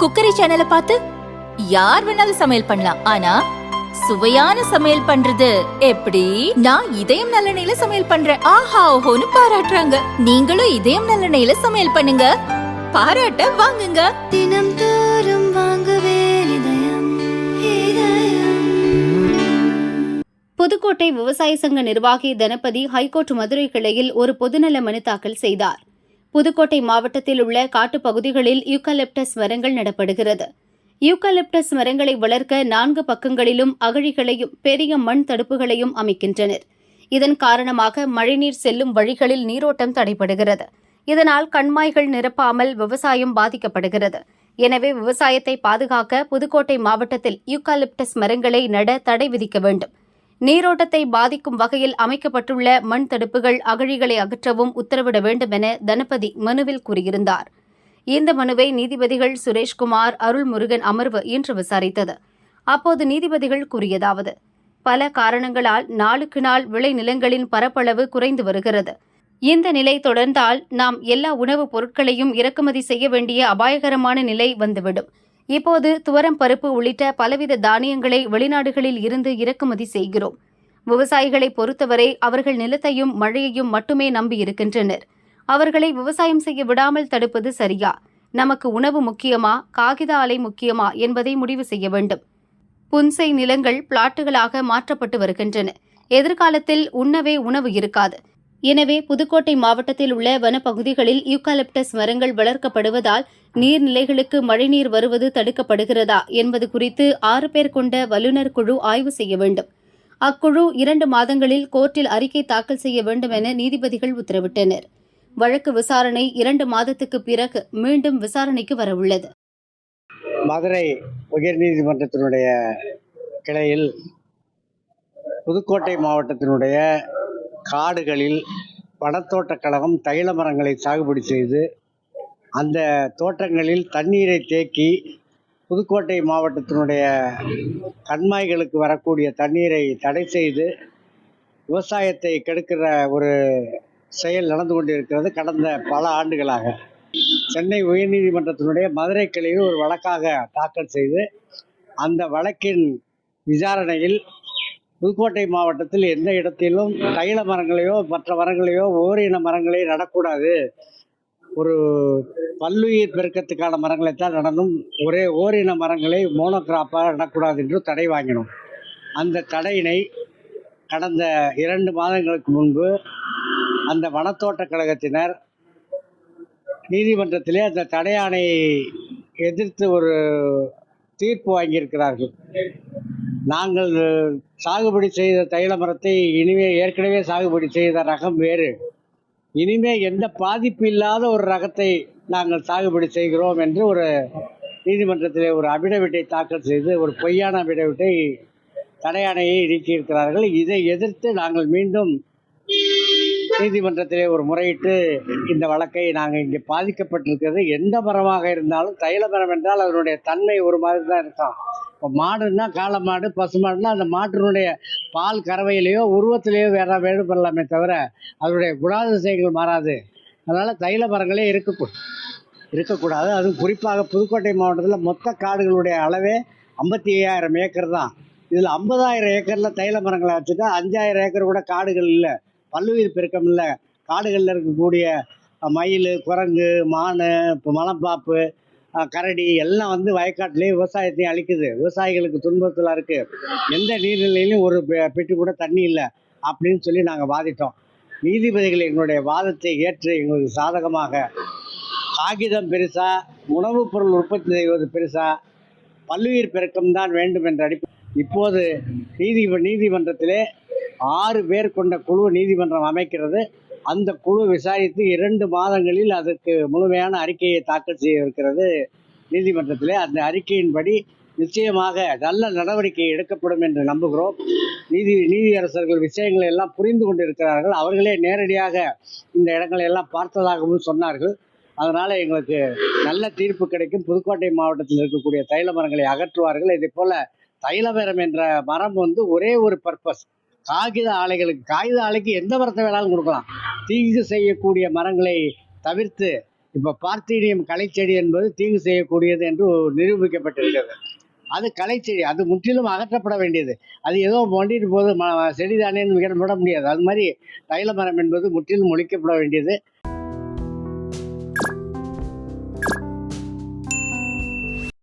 Cookery சேனலை பார்த்து யார் வேணாலும் சமையல் பண்ணலாம். ஆனா சுவையான சமையல் பண்றது எப்படி? நான் இதயம் நல்லெண்ணெயில சமையல் பண்றேன். ஆஹா ஓஹோன்னு பாராட்டுறாங்க. நீங்களும் இதயம் நல்லெண்ணெயில சமையல் பண்ணுங்க. பாராட்ட வாங்குங்க. தினம் தோறும் வாங்குவே இதயம் இதயம். புதுக்கோட்டை விவசாய சங்க நிர்வாகி தனபதி ஹைகோர்ட் மதுரை கிளையில் ஒரு பொதுநல மனு தாக்கல் செய்தார். புதுக்கோட்டை மாவட்டத்தில் உள்ள காட்டுப் பகுதிகளில் யூக்கலிப்டஸ் மரங்கள் நடப்படுகிறது. யூக்கலிப்டஸ் மரங்களை வளர்க்க நான்கு பக்கங்களிலும் அகழிகளையும் பெரிய மண் தடுப்புகளையும் அமைக்கின்றனர். இதன் காரணமாக மழைநீர் செல்லும் வழிகளில் நீரோட்டம் தடைபடுகிறது. இதனால் கண்மாய்கள் நிரப்பாமல் விவசாயம் பாதிக்கப்படுகிறது. எனவே விவசாயத்தை பாதுகாக்க புதுக்கோட்டை மாவட்டத்தில் யூக்காலிப்டஸ் மரங்களை நட தடை விதிக்க வேண்டும். நீரோட்டத்தை பாதிக்கும் வகையில் அமைக்கப்பட்டுள்ள மண் தடுப்புகள் அகழிகளை அகற்றவும் உத்தரவிட வேண்டும் என தனபதி மனுவில் கூறியிருந்தார். இந்த மனுவை நீதிபதிகள் சுரேஷ்குமார் அருள்முருகன் அமர்வு இன்று விசாரித்தது. அப்போது நீதிபதிகள் கூறியதாவது பல காரணங்களால் நாளுக்கு நாள் விளைநிலங்களின் பரப்பளவு குறைந்து வருகிறது. இந்த நிலை தொடர்ந்தால் நாம் எல்லா உணவுப் பொருட்களையும் இறக்குமதி செய்ய வேண்டிய அபாயகரமான நிலை வந்துவிடும். இப்போது துவரம் பருப்பு உள்ளிட்ட பலவித தானியங்களை வெளிநாடுகளில் இருந்து இறக்குமதி செய்கிறோம். விவசாயிகளை பொறுத்தவரை அவர்கள் நிலத்தையும் மழையையும் மட்டுமே நம்பியிருக்கின்றனர் அவர்களை விவசாயம் செய்ய விடாமல் தடுப்பது சரியா? நமக்கு உணவு முக்கியமா? காகித ஆலை முக்கியமா? என்பதை முடிவு செய்ய வேண்டும். புன்சை நிலங்கள் பிளாட்டுகளாக மாற்றப்பட்டு வருகின்றன. எதிர்காலத்தில் உண்ணவே உணவு இருக்காது. எனவே புதுக்கோட்டை மாவட்டத்தில் உள்ள வனப்பகுதிகளில் யூக்காலிப்டஸ் மரங்கள் வளர்க்கப்படுவதால் நீர்நிலைகளுக்கு மழைநீர் வருவது தடுக்கப்படுகிறதா என்பது குறித்து ஆறு பேர் கொண்ட வல்லுநர் குழு ஆய்வு செய்ய வேண்டும். அக்குழு இரண்டு மாதங்களில் கோர்ட்டில் அறிக்கை தாக்கல் செய்ய வேண்டும் என நீதிபதிகள் உத்தரவிட்டனர். வழக்கு விசாரணை இரண்டு மாதத்துக்கு பிறகு மீண்டும் விசாரணைக்கு வரவுள்ளது. மதுரை உயர்நீதிமன்றத்தினுடைய கிளையில் புதுக்கோட்டை மாவட்டத்தினுடைய காடுகளில் வனத்தோட்டக் கழகம் தைல மரங்களை சாகுபடி செய்து அந்த தோட்டங்களில் தண்ணீரை தேக்கி புதுக்கோட்டை மாவட்டத்தினுடைய கண்மாய்களுக்கு வரக்கூடிய தண்ணீரை தடை செய்து விவசாயத்தை கெடுக்கிற ஒரு செயல் நடந்து கொண்டிருக்கிறது கடந்த பல ஆண்டுகளாக. சென்னை உயர்நீதிமன்றத்தினுடைய மதுரை கிளையில் ஒரு வழக்காக தாக்கல் செய்து அந்த வழக்கின் விசாரணையில் புதுக்கோட்டை மாவட்டத்தில் எந்த இடத்திலும் தைல மரங்களையோ மற்ற மரங்களையோ ஓரின மரங்களை நடக்கூடாது. ஒரு பல்லுயிர் பெருக்கத்துக்கான மரங்களைத்தான் நடனும் ஒரே ஓரின மரங்களை மோனோகிராப்பாக நடக்கூடாது என்று தடை வாங்கினோம். அந்த தடையினை கடந்த இரண்டு மாதங்களுக்கு முன்பு அந்த வனத்தோட்டக் கழகத்தினர் நீதிமன்றத்திலே அந்த தடையானை எதிர்த்து ஒரு தீர்ப்பு வாங்கியிருக்கிறார்கள். நாங்கள் சாகுபடி செய்த தைல மரத்தை இனிமே ஏற்கனவே சாகுபடி செய்த ரகம் வேறு. இனிமே எந்த பாதிப்பு இல்லாத ஒரு ரகத்தை நாங்கள் சாகுபடி செய்கிறோம் என்று ஒரு நீதிமன்றத்தில் ஒரு அபிடவிட்டை தாக்கல் செய்து ஒரு பொய்யான அபிடவிட்டை தடையாணையை நீக்கியிருக்கிறார்கள். இதை எதிர்த்து நாங்கள் மீண்டும் நீதிமன்றத்திலே ஒரு முறையிட்டு இந்த வழக்கை நாங்கள் இங்கே பாதிக்கப்பட்டிருக்கிறது. எந்த மரமாக இருந்தாலும் தைல மரம் என்றால் அதனுடைய தன்மை ஒரு மாதிரி தான் இருக்கும். இப்போ மாடுன்னா காளை மாடு பசு மாடுனா அந்த மாட்டினுடைய பால் கறவையிலையோ உருவத்திலேயோ வேற வேறுபடலாமே தவிர அதனுடைய குணாதிசயங்கள் மாறாது. அதனால் தைல மரங்களே இருக்கக்கூடும் இருக்கக்கூடாது. அதுவும் குறிப்பாக புதுக்கோட்டை மாவட்டத்தில் மொத்த காடுகளுடைய அளவே ஐம்பத்தி ஐயாயிரம் ஏக்கர் தான். இதில் ஐம்பதாயிரம் ஏக்கரில் தைல மரங்களை வச்சுட்டா அஞ்சாயிரம் ஏக்கர் கூட காடுகள் இல்லை. பல்லுயிர் பெருக்கம் இல்லை. காடுகளில் இருக்கக்கூடிய மயில் குரங்கு மான் இப்போ மலைப்பாப்பு கரடி எல்லாம் வந்து வயக்காட்டிலேயே விவசாயத்தையும் அழிக்குது. விவசாயிகளுக்கு துன்பத்தில் இருக்குது எந்த நீர்நிலையிலும் ஒரு பெ- பெட்டி கூட தண்ணி இல்லை அப்படின்னு சொல்லி நாங்கள் வாதிட்டோம். நீதிபதிகள் எங்களுடைய வாதத்தை ஏற்று எங்களுக்கு சாதகமாக காகிதம் பெருசா உணவுப் பொருள் உற்பத்தி செய்வது பெருசா பல்லுயிர் பெருக்கம் தான் வேண்டும் என்ற அடிப்படை இப்போது நீதி நீதிமன்றத்திலே ஆறு பேர் கொண்ட குழு நீதிமன்றம் அமைக்கிறது. அந்த குழு விசாரித்து இரண்டு மாதங்களில் அதற்கு முழுமையான அறிக்கையை தாக்கல் செய்ய இருக்கிறது நீதிமன்றத்திலே. அந்த அறிக்கையின்படி நிச்சயமாக நல்ல நடவடிக்கை எடுக்கப்படும் என்று நம்புகிறோம். நீதி நீதியரசர்கள் விஷயங்களை எல்லாம் புரிந்து கொண்டிருக்கிறார்கள். அவர்களே நேரடியாக இந்த இடங்களை எல்லாம் பார்த்ததாகவும் சொன்னார்கள். அதனால் எங்களுக்கு நல்ல தீர்ப்பு கிடைக்கும். புதுக்கோட்டை மாவட்டத்தில் இருக்கக்கூடிய தைல மரங்களை அகற்றுவார்கள். இதே போல தைலமரம் என்ற மரம் வந்து ஒரே ஒரு பர்பஸ். காகித ஆலைகளுக்கு காகித ஆலைக்கு எந்த மரத்தை வேணாலும் கொடுக்கலாம். தீங்கு செய்யக்கூடிய மரங்களை தவிர்த்து இப்போ பார்த்தீனியம் கலைச்செடி என்பது தீங்கு செய்யக்கூடியது என்று நிரூபிக்கப்பட்டிருக்கிறது. அது கலைச்செடி அது முற்றிலும் அகற்றப்பட வேண்டியது. அது ஏதோ மண்டிட்டு போது ம செடி தானேன்னு விட முடியாது. அது மாதிரி தைல மரம் என்பது முற்றிலும் ஒழிக்கப்பட வேண்டியது.